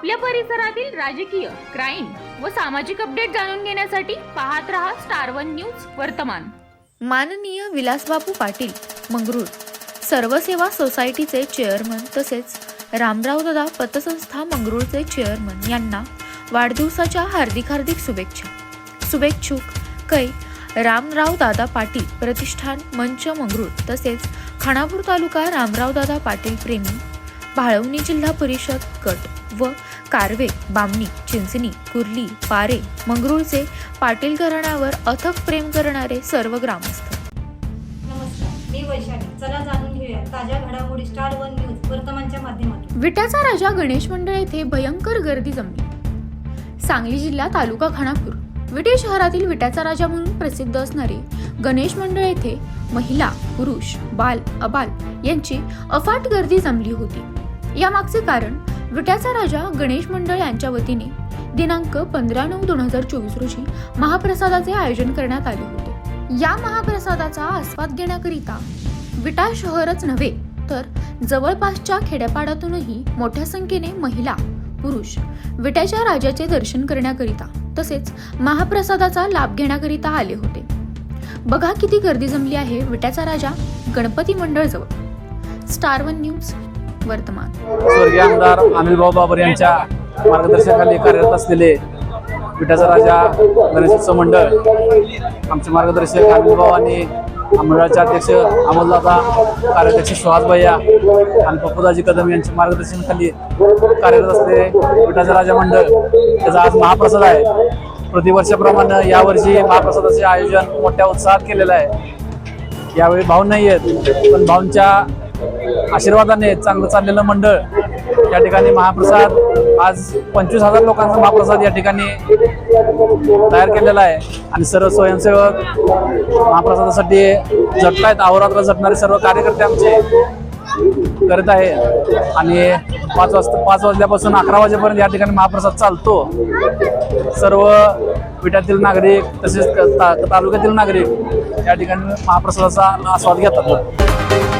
आपल्या परिसरातील राजकीय क्राईम व सामाजिक अपडेट जाणून घेण्यासाठी पाहत रहा स्टार वन न्यूज वर्तमान. माननीय विलासबापू पाटील मंगरूळ. सर्वसेवा सोसायटीचे चेअरमन तसेच रामरावदादा पतसंस्था मंगरूळचे चेअरमन यांना वाढदिवसाच्या हार्दिक हार्दिक शुभेच्छा. शुभेच्छुक कै रामराव दादा पाटील प्रतिष्ठान मंच मंगरूळ तसेच खानापूर तालुका रामरावदादा पाटील प्रेमी भाळवणी जिल्हा परिषद गट व कारवे बामणी चिंचणी कुर्ली पारे मंगरूळचे पाटील घराण्यावर अथक प्रेम करणारे सर्व ग्रामस्थ. नमस्कार मी वैशाली. चला जाणून घेऊया ताज्या घडामोडी स्टार वन न्यूज वर्तमानच्या माध्यमातून. विट्याचा राजा गणेश मंडळ येथे भयंकर गर्दी जमली. सांगली जिल्हा तालुका खानापूर. विटे शहरातील विट्याचा राजा म्हणून प्रसिद्ध असणारे गणेश मंडळ येथे महिला पुरुष बाल अबाल यांची अफाट गर्दी जमली होती. यामागचे कारण विट्याचा राजा गणेश मंडळ यांच्या वतीने दिनांक पंधरा नऊ दोन हजार चोवीस रोजी महाप्रसादाचे आयोजन करण्यात आले होते. या महाप्रसादाचा आस्वाद घेण्याकरिता विटा शहरच नव्हे तर जवळपासच्या खेड्यापाड्यातूनही मोठ्या संख्येने महिला पुरुष विट्याच्या राजाचे दर्शन करण्याकरिता तसेच महाप्रसादाचा लाभ घेण्याकरिता आले होते. बघा किती गर्दी जमली आहे विट्याचा राजा गणपती मंडळ जवळ स्टार वन न्यूज वर्तमान. स्वर्गीय आमदार अनिलभाऊ बाबर यांच्या मार्गदर्शनाखाली कार्यरत असलेले विटाचा राजा गणेशोत्सव मंडळ आमचे मार्गदर्शक अनिलभाऊ आणि मंडळाचे अध्यक्ष अमोलदादा कार्याध्यक्ष सुहास भैया आणि पप्पूदाजी कदम यांच्या मार्गदर्शनाखाली कार्यरत असलेले विटाचा राजा मंडळ त्याचा आज महाप्रसाद आहे. प्रतिवर्षाप्रमाणे यावर्षी महाप्रसादाचे आयोजन मोठ्या उत्साहात केलेलं आहे. यावेळी भाऊ नाही आहेत पण भाऊंच्या आशीर्वादाने चांगलं चाललेलं मंडळ या ठिकाणी महाप्रसाद आज पंचवीस हजार लोकांचा महाप्रसाद या ठिकाणी तयार केलेला आहे. आणि सर्व स्वयंसेवक महाप्रसादासाठी झटतायत अहोरात्र झटणारे सर्व कार्यकर्ते आमचे करत आहे. आणि पाच वाजता पाच वाजल्यापासून अकरा वाजेपर्यंत या ठिकाणी महाप्रसाद चालतो. सर्व पिठातील नागरिक तसेच ता- तालुक्यातील नागरिक या ठिकाणी महाप्रसादाचा आस्वाद घेतात.